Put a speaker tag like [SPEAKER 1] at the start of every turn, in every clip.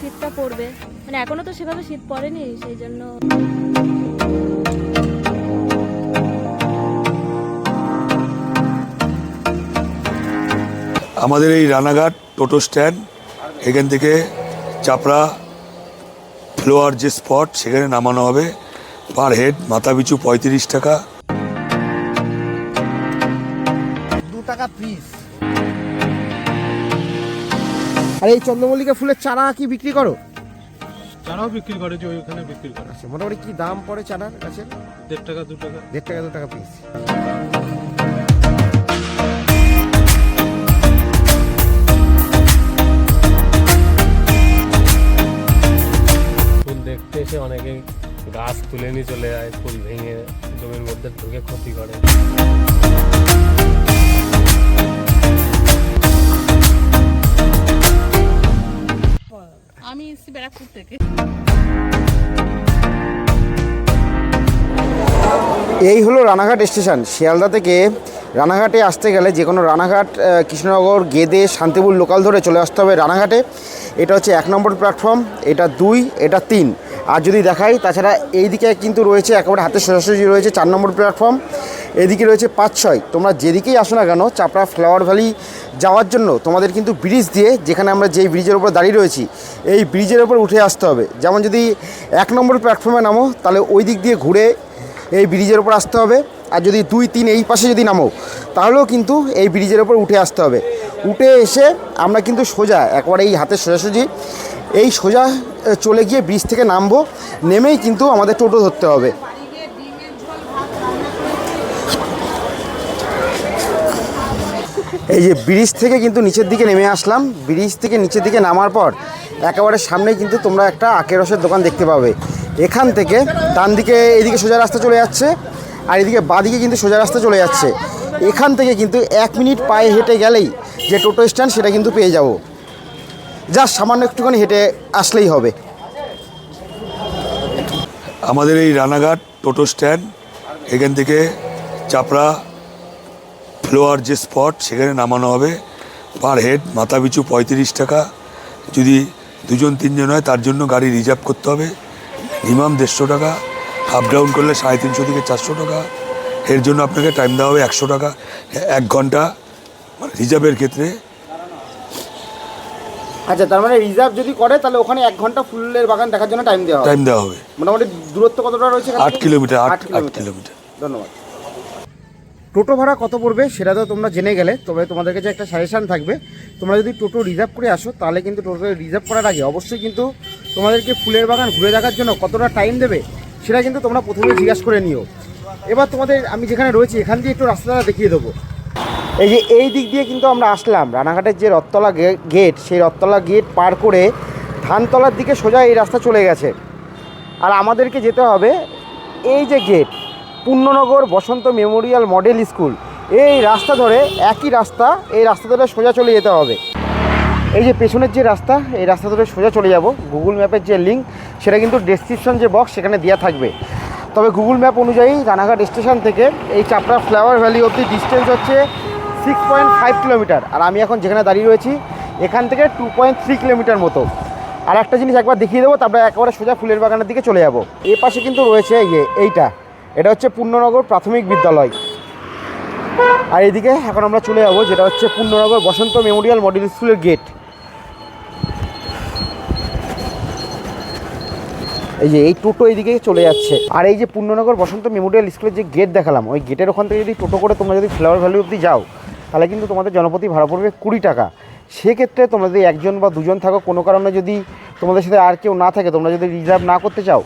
[SPEAKER 1] শীতটা পড়বে। মানে এখনও তো সেভাবে শীত পড়েনি, সেই জন্য।
[SPEAKER 2] আমাদের এই রানাঘাট টোটো স্ট্যান্ড, এখান থেকে চাপড়া ফ্লোয়ার যে স্পট, সেখানে নামানো হবে। পার হেড, মাথা পিছু পঁয়ত্রিশ টাকা।
[SPEAKER 3] আর এই চন্দ্রমল্লিকা ফুলের চারা কি বিক্রি করো?
[SPEAKER 4] চারাও বিক্রি করে যে ওইখানে বিক্রি করে।
[SPEAKER 3] আচ্ছা মোটামুটি কি দাম পড়ে চারার কাছে
[SPEAKER 4] দেড় টাকা দু টাকা।
[SPEAKER 3] দেড় টাকা দু টাকা পিস
[SPEAKER 5] ফুল দেখতে এসে অনেকে গাছ তুলে নিয়ে চলে যায় ফুল ভেঙে জমির মধ্যে ঢুকে ক্ষতি করে।
[SPEAKER 6] আমি এসেছি ব্যারাকপুর থেকে।
[SPEAKER 3] এই হলো রানাঘাট স্টেশন। শিয়ালদা থেকে রানাঘাটে আসতে গেলে যে কোনো রানাঘাট কৃষ্ণনগর, গেদে, শান্তিপুর লোকাল ধরে চলে আসতে হবে রানাঘাটে। এটা হচ্ছে এক নম্বর প্ল্যাটফর্ম এটা দুই, এটা তিন। আর যদি দেখাই, তাছাড়া এই দিকে কিন্তু রয়েছে একেবারে হাতে সোজাসুজি রয়েছে চার নম্বর প্ল্যাটফর্ম এদিকে রয়েছে পাঁচ ছয়। তোমরা যেদিকেই আসো না কেন, চাপড়া ফ্লাওয়ার ভ্যালি যাওয়ার জন্য তোমাদের কিন্তু ব্রিজ দিয়ে যেখানে আমরা যেই ব্রিজের উপর দাঁড়িয়ে রয়েছি, এই ব্রিজের উপর উঠে আসতে হবে। যেমন যদি এক নম্বর প্ল্যাটফর্মে নামো, তাহলে ওই দিক দিয়ে ঘুরে এই ব্রিজের ওপর আসতে হবে। আর যদি দুই, তিন এই পাশে যদি নামো, তাহলেও কিন্তু এই ব্রিজের ওপর উঠে আসতে হবে। উঠে এসে আমরা কিন্তু সোজা, একবারে এই হাতে সোজাসুজি, এই সোজা চলে গিয়ে ব্রিজ থেকে নামবো। নেমেই কিন্তু আমাদের টোটো ধরতে হবে। এই যে ব্রিজ থেকে কিন্তু নিচের দিকে নেমে আসলাম। ব্রিজ থেকে নিচের দিকে নামার পর একেবারে সামনে কিন্তু তোমরা একটা আখের রসের দোকান দেখতে পাবে। এখান থেকে ডান দিকে এদিকে সোজা রাস্তা চলে যাচ্ছে আর এদিকে বাদিকে কিন্তু সোজা রাস্তা চলে যাচ্ছে। এখান থেকে কিন্তু এক মিনিট পায়ে হেঁটে গেলেই যে টোটো স্ট্যান্ড সেটা কিন্তু পেয়ে যাব। যা সামান্য একটুখানি হেঁটে আসলেই হবে।
[SPEAKER 2] আমাদের এই রানাঘাট টোটো স্ট্যান্ড, এখান থেকে চাপড়া ফ্লোয়ার যে স্পট সেখানে নামানো হবে। পার হেড মাথা পিছু পঁয়ত্রিশ টাকা। যদি দুজন তিনজন হয় তার জন্য গাড়ি রিজার্ভ করতে হবে। মিনিমাম দেড়শো টাকা। আপ ডাউন করলে সাড়ে তিনশো থেকে চারশো টাকা। এর জন্য আপনাকে টাইম দেওয়া হবে একশো টাকা। এক ঘণ্টা মানে রিজার্ভের ক্ষেত্রে।
[SPEAKER 3] আচ্ছা তার মানে রিজার্ভ যদি করে তাহলে ওখানে এক ঘণ্টা ফুলের বাগান দেখার জন্য টাইম দেওয়া
[SPEAKER 2] টাইম দেওয়া হবে।
[SPEAKER 3] মোটামুটি দূরত্ব কতটা রয়েছে
[SPEAKER 2] আট কিলোমিটার। আট
[SPEAKER 3] কিলোমিটার। ধন্যবাদ। টোটো ভাড়া কত পড়বে সেটা তো তোমরা জেনে গেলে, তবে তোমাদের কাছে একটা সাজেশান থাকবে। তোমরা যদি টোটো রিজার্ভ করে আসো, তাহলে কিন্তু টোটো রিজার্ভ করার আগে অবশ্যই কিন্তু তোমাদেরকে ফুলের বাগান ঘুরে দেখার জন্য কতটা টাইম দেবে, সেটা কিন্তু তোমরা প্রথমে জিজ্ঞাসা করে নিও। এবার তোমাদের, আমি যেখানে রয়েছি, এখান দিয়ে একটু রাস্তাটা দেখিয়ে দেবো। এই যে এই দিক দিয়ে কিন্তু আমরা আসলাম, রানাঘাটের যে রথতলা গেট সেই রথতলা গেট পার করে ধানতলার দিকে সোজা এই রাস্তা চলে গেছে। আর আমাদেরকে যেতে হবে এই যে gate Purnanagar Basanta memorial model school. এই রাস্তা ধরে একই রাস্তা, এই রাস্তা ধরে সোজা চলে যেতে হবে। এই যে পেছনের যে রাস্তা, এই রাস্তা ধরে সোজা চলে যাব। গুগল ম্যাপের যে লিঙ্ক সেটা কিন্তু ডেসক্রিপশন যে বক্স সেখানে দেওয়া থাকবে। তবে গুগল ম্যাপ অনুযায়ী রানাঘাট স্টেশন থেকে এই চাপড়া ফ্লাওয়ার ভ্যালি অবধি ডিস্টেন্স হচ্ছে সিক্স পয়েন্ট ফাইভ কিলোমিটার আর আমি এখন যেখানে দাঁড়িয়ে রয়েছি, এখান থেকে টু পয়েন্ট থ্রি কিলোমিটার মতো। আর একটা জিনিস একবার দেখিয়ে দেবো, তারপরে একেবারে সোজা ফুলের বাগানের দিকে চলে যাব। এ পাশে কিন্তু রয়েছে এই যে এইটা। এটা হচ্ছে পূর্ণনগর প্রাথমিক বিদ্যালয়। আর এদিকে এখন আমরা চলে যাব, যেটা হচ্ছে পূর্ণনগর বসন্ত মেমোরিয়াল মডেল স্কুলের গেট। এই যে এই টোটো এইদিকে চলে যাচ্ছে। আর এই যে পূর্ণনগর বসন্ত মেমোরিয়াল স্কুলের যে গেট দেখালাম, ওই গেটের ওখান থেকে যদি টোটো করে তোমরা যদি ফ্লাওয়ার ভ্যালি অবধি যাও, তাহলে কিন্তু তোমাদের জনপ্রতি ভাড়া পড়বে কুড়ি টাকা। সেক্ষেত্রে তোমরা যদি একজন বা দুজন থাকো, কোনো কারণে যদি তোমাদের সাথে আর কেউ না থাকে, তোমরা যদি রিজার্ভ না করতে চাও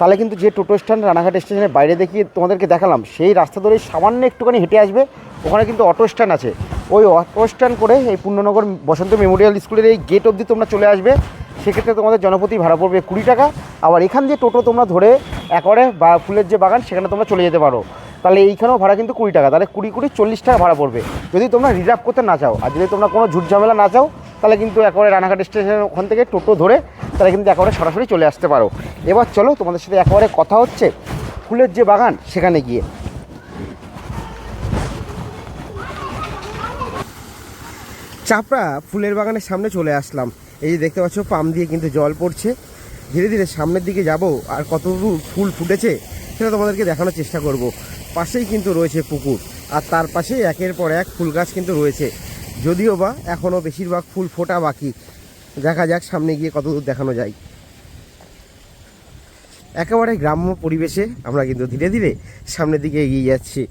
[SPEAKER 3] তাহলে কিন্তু যে টোটো স্ট্যান্ড রানাঘাট স্টেশনের বাইরে দেখিয়ে তোমাদেরকে দেখালাম, সেই রাস্তা ধরে সামান্য একটুখানি হেঁটে আসবে। ওখানে কিন্তু অটো স্ট্যান্ড আছে। ওই অটো স্ট্যান্ড করে এই পূর্ণনগর বসন্ত মেমোরিয়াল স্কুলের এই গেট অবধি তোমরা চলে আসবে। সেক্ষেত্রে তোমাদের জনপ্রতি ভাড়া পড়বে কুড়ি টাকা। আবার এখান দিয়ে টোটো তোমরা ধরে একবারে বা ফুলের যে বাগান, সেখানে তোমরা চলে যেতে পারো। তাহলে এইখানেও ভাড়া কিন্তু কুড়ি টাকা। তাহলে কুড়ি কুড়ি চল্লিশ টাকা ভাড়া পড়বে। যদি তোমরা রিজার্ভ করতে না চাও, আর যদি তোমরা কোনো ঝুট ঝামেলা না চাও তাহলে কিন্তু একেবারে রানাঘাট স্টেশনের ওখান থেকে টোটো ধরে তাহলে কিন্তু একেবারে সরাসরি চলে আসতে পারো। এবার চলো তোমাদের সাথে একেবারে কথা হচ্ছে ফুলের যে বাগান সেখানে গিয়ে। চাপড়া ফুলের বাগানের সামনে চলে আসলাম। এই যে দেখতে পাচ্ছ, পাম দিয়ে কিন্তু জল পড়ছে। ধীরে ধীরে সামনের দিকে যাব আর কত ফুল ফুটেছে সেটা তোমাদেরকে দেখানোর চেষ্টা করব। পাশেই কিন্তু রয়েছে পুকুর আর তার পাশে একের পর এক ফুল গাছ কিন্তু রয়েছে। যদিও বা এখনও বেশিরভাগ ফুল ফোটা বাকি। দেখা যাক সামনে গিয়ে কত দূর দেখানো যায়। একেবারে গ্রাম্য পরিবেশে আমরা কিন্তু ধীরে ধীরে সামনের দিকে এগিয়ে যাচ্ছি।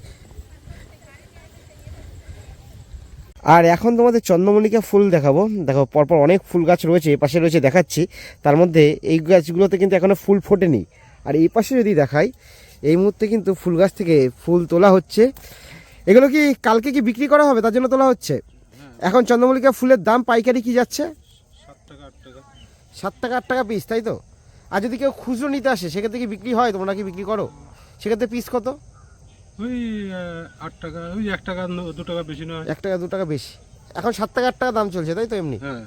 [SPEAKER 3] আর এখন তোমাদের চন্দ্রমল্লিকা ফুল দেখাবো। দেখো, পরপর অনেক ফুল গাছ রয়েছে, এ পাশে রয়েছে দেখাচ্ছি। তার মধ্যে এই গাছগুলোতে কিন্তু এখনও ফুল ফোটেনি। আর এই পাশে যদি দেখাই, এই মুহূর্তে কিন্তু ফুল গাছ থেকে ফুল তোলা হচ্ছে। এগুলো কি কালকে কি বিক্রি করা হবে? তার জন্য তোলা হচ্ছে? এখন চন্দ্রমল্লিকা ফুলের দাম পাইকারি কি যাচ্ছে?
[SPEAKER 4] সাত টাকা আট টাকা।
[SPEAKER 3] পিস তাই তো? আর যদি কেউ খুচরো নিতে আসে সেক্ষেত্রে কি বিক্রি হয়? তোমরা কি বিক্রি করো? সেক্ষেত্রে পিস কত?
[SPEAKER 4] ওই আট টাকা ওই এক টাকা দু টাকা বেশি নয়।
[SPEAKER 3] এক টাকা দু টাকা বেশি। এখন সাত টাকা আট টাকা দাম চলছে তাই তো এমনি?
[SPEAKER 4] হ্যাঁ।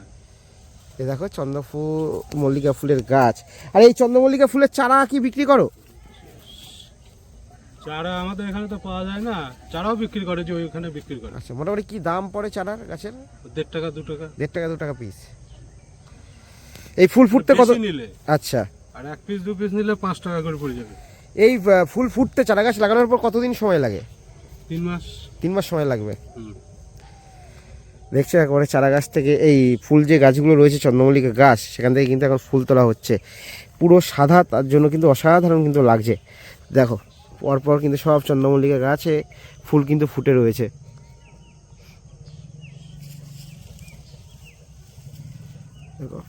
[SPEAKER 3] এ দেখো চন্দ্রফুল মল্লিকা ফুলের গাছ। আর এই চন্দ্রমল্লিকা ফুলের চারা কি বিক্রি করো?
[SPEAKER 4] চারা আমাদের এখানে তো পাওয়া যায় না চারাও বিক্রি করে যে ওইখানে বিক্রি করে।
[SPEAKER 3] আচ্ছা মোটামুটি কি দাম পড়ে চারার গাছের?
[SPEAKER 4] দেড় টাকা দু টাকা।
[SPEAKER 3] দেড় টাকা দু টাকা পিস এই ফুল ফুটতে কত
[SPEAKER 4] নিলে।
[SPEAKER 3] আচ্ছা।
[SPEAKER 4] আর এক পিস দু পিস নিলে পাঁচ টাকা করে পড়ে যাবে।
[SPEAKER 3] এই ফুল ফুটতে চারা গাছ লাগানোর পর কতদিন সময় লাগে?
[SPEAKER 4] তিন মাস।
[SPEAKER 3] তিন মাস সময় লাগবে। দেখছ একেবারে চারা গাছ থেকে এই ফুল যে গাছগুলো রয়েছে চন্দ্রমল্লিকা গাছ সেখান থেকে কিন্তু এখন ফুল তোলা হচ্ছে। পুরো সাদা তার জন্য কিন্তু অসাধারণ কিন্তু লাগছে। দেখো পরপর কিন্তু সব চন্দ্রমল্লিকা গাছে ফুল কিন্তু ফুটে রয়েছে। দেখো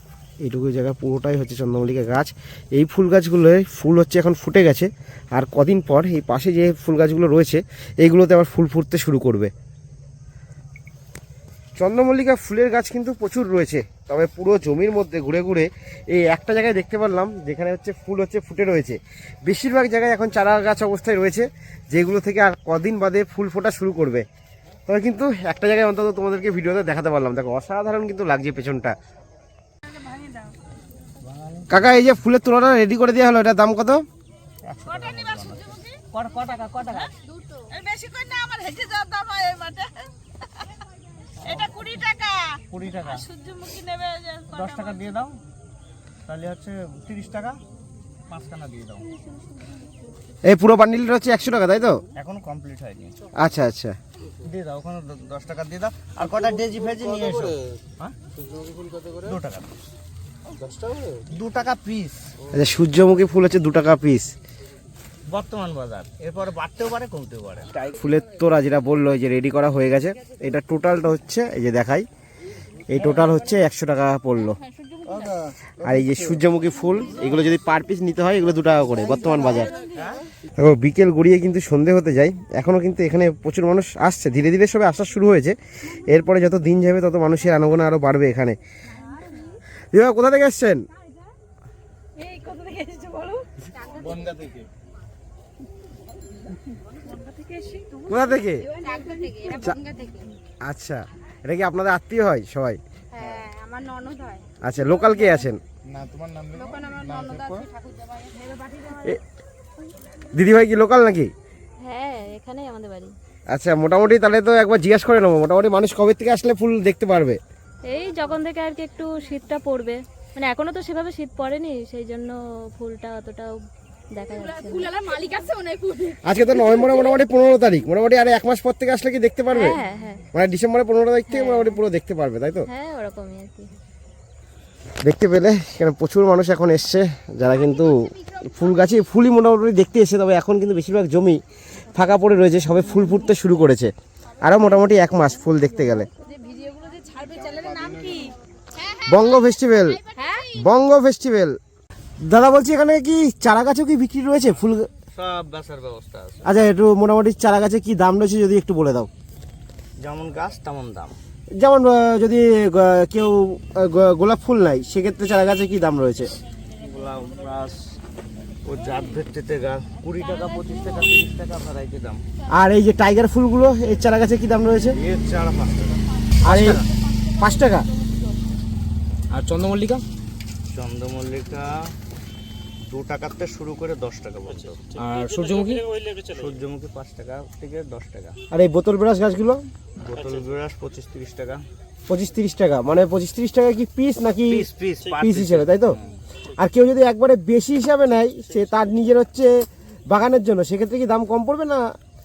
[SPEAKER 3] এইটুকু জায়গা পুরোটাই হচ্ছে চন্দ্রমল্লিকা গাছ। এই ফুল গাছগুলোয় ফুল হচ্ছে এখন ফুটে গেছে, আর কদিন পর এই পাশে যে ফুল গাছগুলো রয়েছে, এইগুলোতে আবার ফুল ফুটতে শুরু করবে। চন্দ্রমল্লিকা ফুলের গাছ কিন্তু প্রচুর রয়েছে। তবে পুরো জমির মধ্যে ঘুরে ঘুরে এই একটা জায়গায় দেখতে পারলাম যেখানে হচ্ছে ফুল হচ্ছে ফুটে রয়েছে। বেশিরভাগ জায়গায় এখন চারা গাছ অবস্থায় রয়েছে যেগুলো থেকে আর কদিন বাদে ফুল ফোটা শুরু করবে। তবে কিন্তু একটা জায়গায় অন্তত তোমাদেরকে ভিডিওতে দেখাতে পারলাম। দেখো অসাধারণ কিন্তু লাগছে পেছনটা। কাকা এই যে ফুলের তোলাটা রেডি করে দেওয়া হলো এটার দাম কত?
[SPEAKER 6] এই বেশি করে না আমার হেঁটে যাওয়ার দাম হয় এই মাঠে। এটা কুড়ি টাকা।
[SPEAKER 7] কুড়ি টাকা।
[SPEAKER 6] সূর্যমুখী নেবে যে
[SPEAKER 7] দশ টাকা দিয়ে দাও। তাহলে হচ্ছে তিরিশ টাকা পাঁচখানা দিয়ে দাও।
[SPEAKER 3] এই পুরো বান্ডিলটা হচ্ছে একশো টাকা তাই তো?
[SPEAKER 7] এখন কমপ্লিট হয়নি।
[SPEAKER 3] আচ্ছা আচ্ছা।
[SPEAKER 7] দিয়ে দাও ওখানে দ- দশ টাকা দিয়ে দাও। আর কটা ডেজি ফেজি নিয়ে এসো। হ্যাঁ? দু টাকা। দু টাকা পিস
[SPEAKER 3] আচ্ছা সূর্যমুখী ফুল হচ্ছে দু টাকা পিস
[SPEAKER 7] বর্তমান বাজার। এরপরে বাড়তেও পারে কমতেও পারে।
[SPEAKER 3] ফুলের তোড়া যেটা বলল যে রেডি করা হয়ে গেছে এটা টোটালটা হচ্ছে এই যে দেখাই এই টোটাল হচ্ছে একশো টাকা পড়ল। আর এই যে সূর্যমুখী ফুল এগুলো যদি পার পিস নিতে হয় এগুলো দু টাকা করে বর্তমান বাজার। দেখো বিকেল গড়িয়ে কিন্তু সন্ধে হতে যায় এখনও কিন্তু এখানে প্রচুর মানুষ আসছে ধীরে ধীরে সবে আসা শুরু হয়েছে এরপরে যত দিন যাবে তত মানুষের আনাগোনা আরও বাড়বে এখানে। দিদা কোথা থেকে এসছেন?
[SPEAKER 1] এই থেকে এসেছ বলো
[SPEAKER 3] কোথা থেকে? আচ্ছা এটা কি আপনাদের আত্মীয় হয় সবাই?
[SPEAKER 1] হ্যাঁ আমার ননদ হয়।
[SPEAKER 3] আচ্ছা লোকাল কে আছেন?
[SPEAKER 1] তখন আমার ননদ আছে ঠাকুর
[SPEAKER 3] দিদি ভাই কি লোকাল নাকি?
[SPEAKER 1] হ্যাঁ আমাদের
[SPEAKER 3] আচ্ছা মোটামুটি তাহলে তো একবার জিজ্ঞেস করে নেব। মোটামুটি মানুষ কবে থেকে আসলে ফুল দেখতে পারবে?
[SPEAKER 1] এই যখন থেকে আর কি একটু শীতটা পড়বে। মানে এখনও তো সেভাবে শীত পড়েনি সেই জন্য ফুলটা অতটাও।
[SPEAKER 3] আজকে তো নভেম্বরে মোটামুটি পনেরো তারিখ। মোটামুটি আর এক মাস পর থেকে আসলে কি দেখতে পারবে?
[SPEAKER 1] হ্যাঁ হ্যাঁ
[SPEAKER 3] মানে ডিসেম্বরের পনেরো তারিখ থেকে মোটামুটি পুরো দেখতে পারবে তাই তো?
[SPEAKER 1] হ্যাঁ
[SPEAKER 3] দেখতে পেলে এখানে প্রচুর মানুষ এখন এসছে যারা কিন্তু ফুল গাছে ফুলই মোটামুটি দেখতে এসছে তবে এখন কিন্তু বেশিরভাগ জমি ফাঁকা পড়ে রয়েছে সবে ফুল ফুটতে শুরু করেছে। আরও মোটামুটি এক মাস ফুল দেখতে গেলে। বঙ্গ ফেস্টিভ্যাল। বঙ্গ ফেস্টিভ্যাল। দাদা বলছি এখানে কি চারা গাছও কি বিক্রি রয়েছে? ফুল
[SPEAKER 7] সব বেচার ব্যবস্থা আছে।
[SPEAKER 3] আচ্ছা একটু মোটামুটি চারা গাছে কি দাম রয়েছে যদি একটু বলে দাও।
[SPEAKER 7] যেমন গাছ তেমন দাম।
[SPEAKER 3] যেমন যদি কেউ গোলাপ ফুল নাই সেক্ষেত্রে চারা গাছে কি দাম রয়েছে?
[SPEAKER 7] গোলাপ গাছ ও জাত ভিত্তিতে গাছ কুড়ি টাকা পঁচিশ টাকা তিরিশ টাকা ভ্যারাইটি দাম।
[SPEAKER 3] আর এই যে টাইগার ফুলগুলো এই চারা গাছে কি দাম রয়েছে?
[SPEAKER 7] এর চারা পাঁচ টাকা।
[SPEAKER 3] আর এই পাঁচ টাকা?
[SPEAKER 8] আর চন্দ্রমল্লিকা?
[SPEAKER 7] চন্দ্রমল্লিকা দু থেকে শুরু করে দশ টাকা পর্যন্ত।
[SPEAKER 8] আর সূর্যমুখী?
[SPEAKER 7] সূর্যমুখী পাঁচ টাকা থেকে দশ টাকা।
[SPEAKER 3] আর এই বোতল ব্রাশ গাছগুলো?
[SPEAKER 7] বোতল বিরাস পঁচিশ তিরিশ টাকা।
[SPEAKER 3] পঁচিশ তিরিশ টাকা। মানে পঁচিশ তিরিশ টাকা কি পিস নাকি
[SPEAKER 7] পিস পিস
[SPEAKER 3] পিস হিসেবে তাই তো? আর কেউ যদি একবারে বেশি হিসাবে নেয় সে তার নিজের হচ্ছে বাগানের জন্য সেক্ষেত্রে কি দাম কম পড়বে না?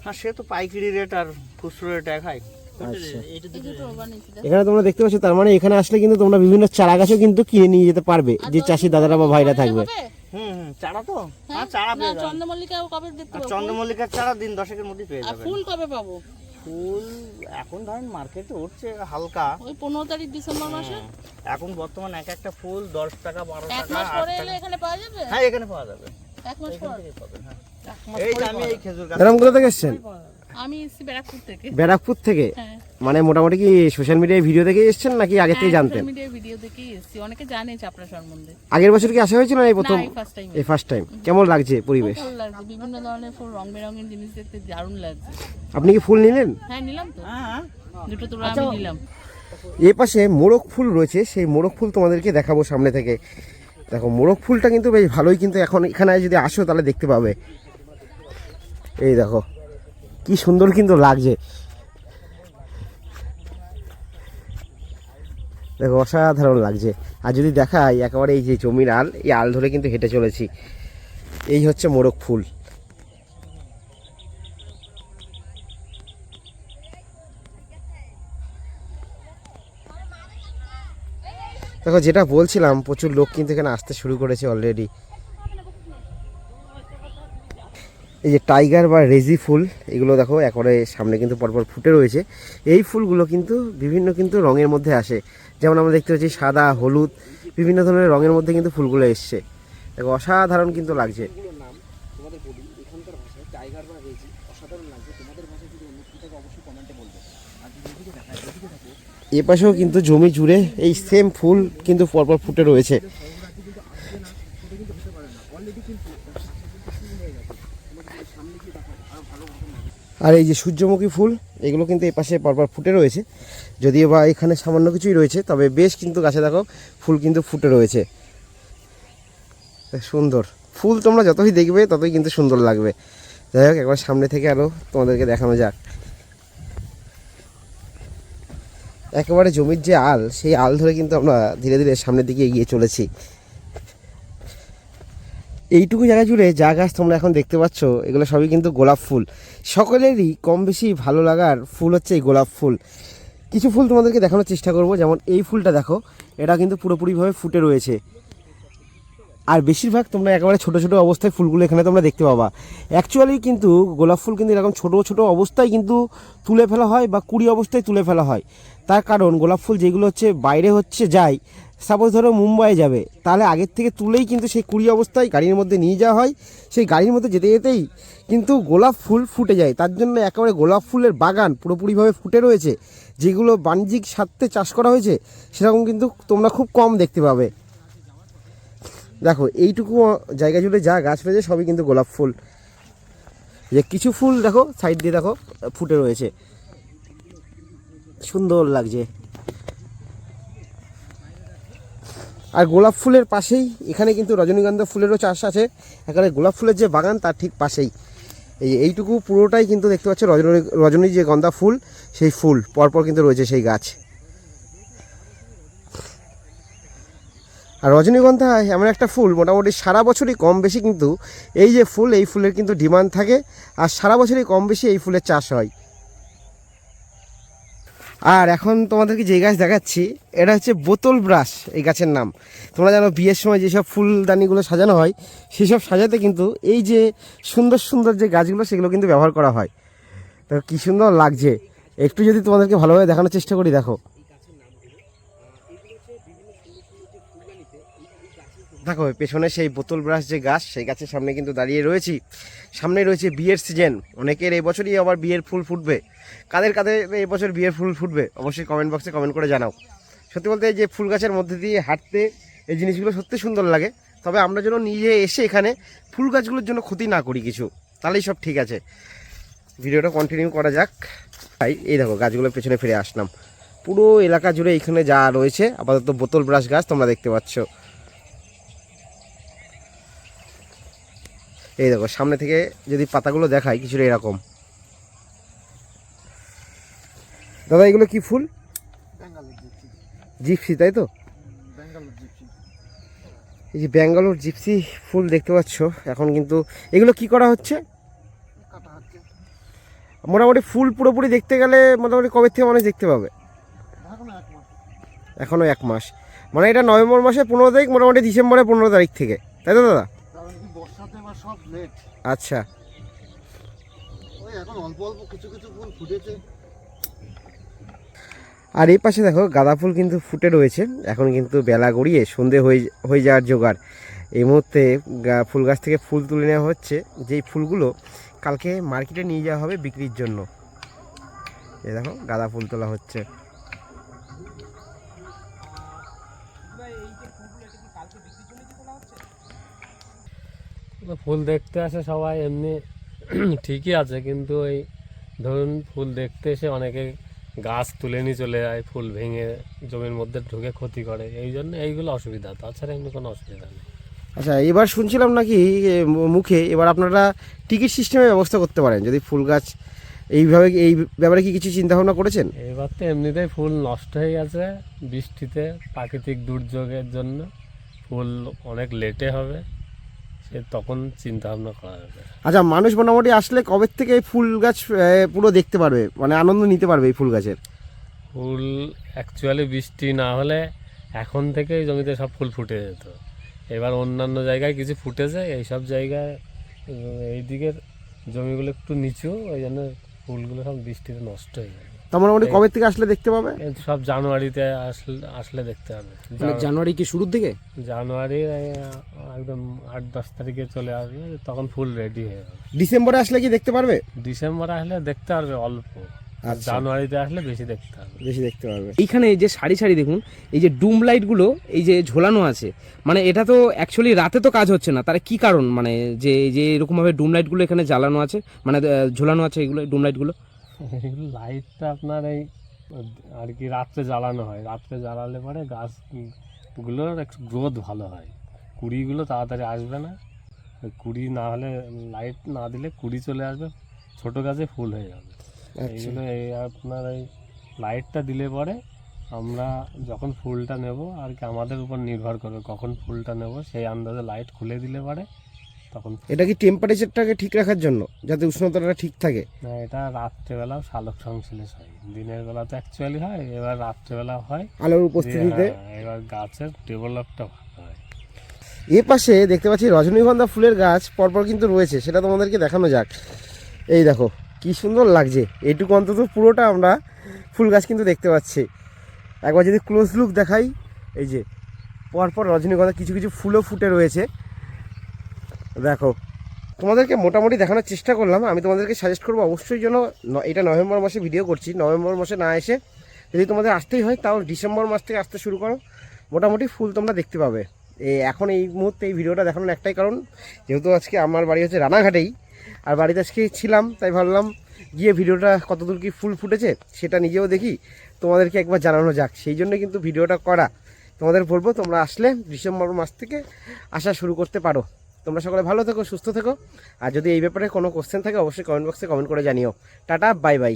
[SPEAKER 7] হ্যাঁ সে তো পাইকারি রেট আর খুচরো রেট এক হয়
[SPEAKER 3] আচ্ছা এখানে তোমরা দেখতে পাচ্ছ তার মানে এখানে আসলে কিন্তু তোমরা বিভিন্ন চারা গাছও কিন্তু কিনে নিয়ে যেতে পারবে যে চাষি দাদারা বা ভাইরা থাকবে।
[SPEAKER 7] হুম হুম চারা তো? হ্যাঁ? চারা পেয়ে যাবেন।
[SPEAKER 6] চন্দ্রমল্লিকা কবে দেখতে
[SPEAKER 7] চন্দ্রমল্লিকার চারা দিন দশেকের মধ্যে পেয়ে যাবেন।
[SPEAKER 6] ফুল কবে পাবো?
[SPEAKER 7] ফুল এখন ধরেন মার্কেটে উঠছে হালকা।
[SPEAKER 6] ওই পনেরো তারিখ ডিসেম্বর মাসে?
[SPEAKER 7] এখন বর্তমান এক একটা ফুল দশ টাকা বারো টাকা
[SPEAKER 6] পরে এলে এখানে পাওয়া যাবে?
[SPEAKER 7] হ্যাঁ এখানে পাওয়া যাবে।
[SPEAKER 6] এক মাস
[SPEAKER 7] হ্যাঁ। এই আমি এই খেজুর গাছ
[SPEAKER 3] এরকম কোথা থেকে এসছেন?
[SPEAKER 6] আমি এসেছি ব্যারাকপুর থেকে।
[SPEAKER 3] ব্যারাকপুর থেকে?
[SPEAKER 6] হ্যাঁ।
[SPEAKER 3] মানে মোটামুটি কি সোশ্যাল মিডিয়ায় ভিডিও দেখে এসছেন নাকি আগে থেকে জানতেন?
[SPEAKER 6] মিডিয়ার ভিডিও দেখেই এসেছি। অনেকে জানে চাপড়া সম্বন্ধে
[SPEAKER 3] আগের বছর কি আসা হয়েছিল না এই প্রথম?
[SPEAKER 6] না, এই
[SPEAKER 3] ফার্স্ট টাইম কেমন লাগছে পরিবেশ?
[SPEAKER 6] ভালো লাগছে। বিভিন্ন ধরনের ফুল রং বেরঙের জিনিস দেখতে দারুণ লাগছে।
[SPEAKER 3] আপনি কি ফুল নিলেন?
[SPEAKER 6] হ্যাঁ নিলাম তো।
[SPEAKER 7] হ্যাঁ
[SPEAKER 6] দুটো তোরা আমি নিলাম।
[SPEAKER 3] এ পাশে মোরগ ফুল রয়েছে সেই মোরগ ফুল তোমাদেরকে দেখাবো সামনে থেকে। দেখো মোরগ ফুলটা কিন্তু বেশ ভালোই কিন্তু এখন এখানে যদি আসো তাহলে দেখতে পাবে। এই দেখো কি সুন্দর কিন্তু লাগছে। দেখো, অসাধারণ লাগছে। আর যদি দেখাই, একেবারে এই যে জমির আল এই আল ধরে কিন্তু হেঁটে চলেছি। এই হচ্ছে মোরগ ফুল। দেখো, যেটা বলছিলাম, প্রচুর লোক কিন্তু এখানে আসতে শুরু করেছে অলরেডি এই যে টাইগার বা রেজি ফুল এগুলো দেখো একবারে সামনে কিন্তু পরপর ফুটে রয়েছে। এই ফুলগুলো কিন্তু বিভিন্ন কিন্তু রঙের মধ্যে আসে। যেমন আমরা দেখতে পাচ্ছি সাদা হলুদ বিভিন্ন ধরনের রঙের মধ্যে কিন্তু ফুলগুলো এসছে। দেখো অসাধারণ কিন্তু লাগছে। এ পাশেও কিন্তু জমি জুড়ে এই সেম ফুল কিন্তু পরপর ফুটে রয়েছে। আর এই যে সূর্যমুখী ফুল, এগুলো কিন্তু এই পাশে পরপর ফুটে রয়েছে। যদিও বা এখানে সামান্য কিছুই রয়েছে, তবে বেশ কিন্তু গাছে দেখো ফুল কিন্তু ফুটে রয়েছে। সুন্দর। ফুল তোমরা যতই দেখবে, ততই কিন্তু সুন্দর লাগবে। যাই হোক, একবার সামনে থেকে আরও তোমাদেরকে দেখানো যাক। একেবারে জমির যে আল, সেই আল ধরে কিন্তু আমরা ধীরে ধীরে সামনের দিকে এগিয়ে চলেছি। এইটুকু জায়গা জুড়ে যা গাছ তোমরা এখন দেখতে পাচ্ছ, এগুলো সবই কিন্তু গোলাপ ফুল। সকলেরই কম বেশি ভালো লাগার ফুল হচ্ছে এই গোলাপ ফুল। কিছু ফুল তোমাদেরকে দেখানোর চেষ্টা করব, যেমন এই ফুলটা দেখো, এটা কিন্তু পুরোপুরিভাবে ফুটে রয়েছে। আর বেশিরভাগ তোমরা একেবারে ছোট ছোট অবস্থায় ফুলগুলো এখানে তোমরা দেখতে পাবা। অ্যাকচুয়ালি কিন্তু গোলাপ ফুল কিন্তু এরকম ছোট ছোট অবস্থায় কিন্তু তুলে ফেলা হয় বা কুড়ি অবস্থায় তুলে ফেলা হয়। তার কারণ গোলাপ ফুল যেগুলো হচ্ছে বাইরে হচ্ছে যায় সাপোজ ধরো মুম্বাই যাবে, তাহলে আগের থেকে তুলেই কিন্তু সেই কুড়ি অবস্থায় গাড়ির মধ্যে নিয়ে যাওয়া হয়। সেই গাড়ির মধ্যে যেতে যেতেই কিন্তু গোলাপ ফুল ফুটে যায়। তার জন্য একেবারে গোলাপ ফুলের বাগান পুরোপুরিভাবে ফুটে রয়েছে। যেগুলো বাণিজ্যিক স্বার্থে চাষ করা হয়েছে, সেরকম কিন্তু তোমরা খুব কম দেখতে পাবে। দেখো, এইটুকু জায়গা জুড়ে যা গাছ রয়েছে, সবই কিন্তু গোলাপ ফুল। যে কিছু ফুল দেখো, সাইড দিয়ে দেখো, ফুটে রয়েছে। সুন্দর লাগছে। আর গোলাপ ফুলের পাশেই, এখানে কিন্তু রজনীগন্ধা ফুলেরও চাষ আছে। এখানে গোলাপ ফুলের যে বাগান, তার ঠিক পাশেই। এই এইটুকু পুরোটাই কিন্তু দেখতে পাচ্ছ, রজনী রজনী যে গন্ধা ফুল, সেই ফুল, পরপর কিন্তু রয়েছে সেই গাছ। আর রজনীগন্ধা এমন একটা ফুল, মোটামুটি সারা বছরই কম বেশি কিন্তু, এই যে ফুল, এই ফুলের কিন্তু ডিমান্ড থাকে। আর সারা বছরই কম বেশি এই ফুলের চাষ হয়। আর এখন তোমাদেরকে যে গাছ দেখাচ্ছি, এটা হচ্ছে বোতল ব্রাশ, এই গাছের নাম। তোমরা জানো বিয়ের সময় যেসব ফুলদানিগুলো সাজানো হয়, সেসব সাজাতে কিন্তু এই যে সুন্দর সুন্দর যে গাছগুলো, সেগুলো কিন্তু ব্যবহার করা হয়। তো কী সুন্দর লাগছে। একটু যদি তোমাদেরকে ভালোভাবে দেখানোর চেষ্টা করি, দেখো। দেখো, পেছনে সেই বোতল ব্রাশ যে গাছ, সেই গাছের সামনে কিন্তু দাঁড়িয়ে রয়েছি। সামনে রয়েছে বিয়ের সিজন। অনেকের এই বছরই আবার বিয়ের ফুল ফুটবে। কাদের কাদের এই বছর বিয়ের ফুল ফুটবে অবশ্যই কমেন্ট বক্সে কমেন্ট করে জানাও। সত্যি বলতে যে ফুল গাছের মধ্যে দিয়ে হাঁটতে এই জিনিসগুলো সত্যি সুন্দর লাগে। তবে আমরা যেন নিজে এসে এখানে ফুল গাছগুলোর জন্য ক্ষতি না করি কিছু, তাহলেই সব ঠিক আছে। ভিডিওটা কন্টিনিউ করা যাক। তাই এই দেখো গাছগুলোর পেছনে ফিরে আসলাম। পুরো এলাকা জুড়ে এখানে যা রয়েছে, আপাতত বোতল ব্রাশ গাছ তোমরা দেখতে পাচ্ছ। এই দেখো, সামনে থেকে যদি পাতাগুলো দেখাই কিছুটা এরকম। দাদা এগুলো কি ফুল? জিপসি তাই তো? এই যে ব্যাঙ্গালোর জিপসি ফুল দেখতে পাচ্ছ এখন কিন্তু এগুলো কি করা হচ্ছে? মোটামুটি ফুল পুরোপুরি দেখতে গেলে মোটামুটি কবে থেকে মানুষ দেখতে পাবে? এখনও এক মাস। মানে এটা নভেম্বর মাসে পনেরো তারিখ মোটামুটি ডিসেম্বরের পনেরো তারিখ থেকে। তাই তো দাদা? আচ্ছা।
[SPEAKER 7] এখন অল্প অল্প কিছু কিছু ফুল ফুটেছে।
[SPEAKER 3] আর এই পাশে দেখো গাঁদা ফুল কিন্তু ফুটে রয়েছে। এখন কিন্তু বেলা গড়িয়ে সন্ধে হয়ে হয়ে যাওয়ার জোগাড়। এই মুহূর্তে ফুল গাছ থেকে ফুল তুলে নেওয়া হচ্ছে। যেই ফুলগুলো কালকে মার্কেটে নিয়ে যাওয়া হবে বিক্রির জন্য। এই দেখো গাঁদা ফুল তোলা হচ্ছে।
[SPEAKER 5] ফুল দেখতে আসে সবাই, এমনি ঠিকই আছে। কিন্তু এই ধরুন ফুল দেখতে এসে অনেকে গাছ তুলে নিয়ে চলে যায় ফুল ভেঙে জমির মধ্যে ঢুকে ক্ষতি করে। এই জন্য এইগুলো অসুবিধা। তাছাড়া এমনি কোনো অসুবিধা নেই।
[SPEAKER 3] আচ্ছা এবার শুনছিলাম নাকি মুখে এবার আপনারা টিকিট সিস্টেমে ব্যবস্থা করতে পারেন যদি ফুল গাছ এইভাবে এই ব্যাপারে কি কিছু চিন্তা ভাবনা করেছেন?
[SPEAKER 5] এবার তো এমনিতেই ফুল নষ্ট হয়ে গেছে বৃষ্টিতে প্রাকৃতিক দুর্যোগের জন্য। ফুল অনেক লেটে হবে। সে তখন চিন্তা ভাবনা করা যাবে।
[SPEAKER 3] আচ্ছা মানুষ মোটামুটি আসলে কবে থেকে এই ফুল গাছ পুরো দেখতে পারবে? মানে আনন্দ নিতে পারবে এই ফুল গাছের?
[SPEAKER 5] ফুল অ্যাকচুয়ালি বৃষ্টি না হলে এখন থেকেই জমিতে সব ফুল ফুটে যেত। এবার অন্যান্য জায়গায় কিছু ফুটেছে এইসব জায়গায় এই দিকের জমিগুলো একটু নিচু ওই জন্য ফুলগুলো সব বৃষ্টিতে নষ্ট হয়ে যায়
[SPEAKER 3] তা মোটামুটি কবে থেকে আসলে দেখতে পাবে?
[SPEAKER 5] সব জানুয়ারিতে আসলে আসলে দেখতে হবে।
[SPEAKER 8] মানে জানুয়ারি কি শুরুর দিকে?
[SPEAKER 5] জানুয়ারি একদম আট দশ তারিখে চলে আসবে তখন ফুল রেডি হয়ে যাবে।
[SPEAKER 3] ডিসেম্বরে আসলে কি দেখতে পারবে?
[SPEAKER 5] ডিসেম্বরে আসলে দেখতে পারবে অল্প। আর
[SPEAKER 3] আচ্ছা।
[SPEAKER 5] জানুয়ারিতে আসলে বেশি দেখতে হবে।
[SPEAKER 3] বেশি দেখতে পারবে।
[SPEAKER 8] এইখানে যে সারি সারি দেখুন এই যে ডুম লাইটগুলো এই যে ঝোলানো আছে মানে এটা তো অ্যাকচুয়ালি রাতে তো কাজ হচ্ছে না তার কি কারণ? মানে যে যে এরকমভাবে ডুম লাইটগুলো এখানে জ্বালানো আছে মানে ঝোলানো আছে এগুলো ডুম লাইটগুলো
[SPEAKER 5] এগুলো লাইটটা আপনার এই আর কি রাত্রে জ্বালানো হয়। রাত্রে জ্বালালে পরে গাছগুলোর একটু গ্রোথ ভালো হয়। কুড়িগুলো তাড়াতাড়ি আসবে না। কুড়ি না হলে লাইট না দিলে কুড়ি চলে আসবে ছোট গাছে ফুল হয়ে যাবে। এইগুলো এই আপনার এই লাইটটা দিলে পরে আমরা যখন ফুলটা নেব আর কি আমাদের উপর নির্ভর করবে কখন ফুলটা নেব সেই আন্দাজে লাইট খুলে দিলে পরে তখন
[SPEAKER 3] এটা কি টেম্পারেচারটাকে ঠিক রাখার জন্য? যাতে উষ্ণতাটা ঠিক থাকে?
[SPEAKER 5] না এটা রাত্রেবেলাও শালক সংশ্লেষ হয়। দিনের বেলা তো অ্যাকচুয়ালি হয় এবার রাত্রেবেলা হয়।
[SPEAKER 3] আলোর উপস্থিতিতে?
[SPEAKER 5] হ্যাঁ, এবার গাছের ডেভেলপটা ভালো হয়।
[SPEAKER 3] এ পাশে দেখতে পাচ্ছি রজনীগন্ধা ফুলের গাছ পরপর কিন্তু রয়েছে সেটা তোমাদেরকে দেখানো যাক। এই দেখো কি সুন্দর লাগছে। এইটুকু অন্তত পুরোটা আমরা ফুল গাছ কিন্তু দেখতে পাচ্ছি। একবার যদি ক্লোজ লুক দেখাই এই যে পরপর রজনীগন্ধা কিছু কিছু ফুলও ফুটে রয়েছে। দেখো, তোমাদেরকে মোটামুটি দেখানোর চেষ্টা করলাম। আমি তোমাদেরকে সাজেস্ট করব অবশ্যই যেন এটা নভেম্বর মাসে ভিডিও করছি। নভেম্বর মাসে না এসে যদি তোমাদের আসতেই হয় তাও ডিসেম্বর মাস থেকে আসতে শুরু করো। মোটামুটি ফুল তোমরা দেখতে পাবে। এখন এই মুহূর্তে এই ভিডিওটা দেখানোর একটাই কারণ, যেহেতু আজকে আমার বাড়ি হচ্ছে রানাঘাটেই, আর বাড়িতে আজকে ছিলাম, তাই ভাবলাম গিয়ে ভিডিওটা কতদূর কি ফুল ফুটেছে, সেটা নিজেও দেখি, তোমাদেরকে একবার জানানো যাক। সেই জন্য কিন্তু ভিডিওটা করা। তোমাদের বলব তোমরা আসলে ডিসেম্বর মাস থেকে আসা শুরু করতে পারো। তোমরা সকলে ভালো থেকো, সুস্থ থেকো। আর যদি এই ব্যাপারে কোনো কোশ্চেন থাকে, অবশ্যই কমেন্ট বক্সে কমেন্ট করে জানিও। Tata bye bye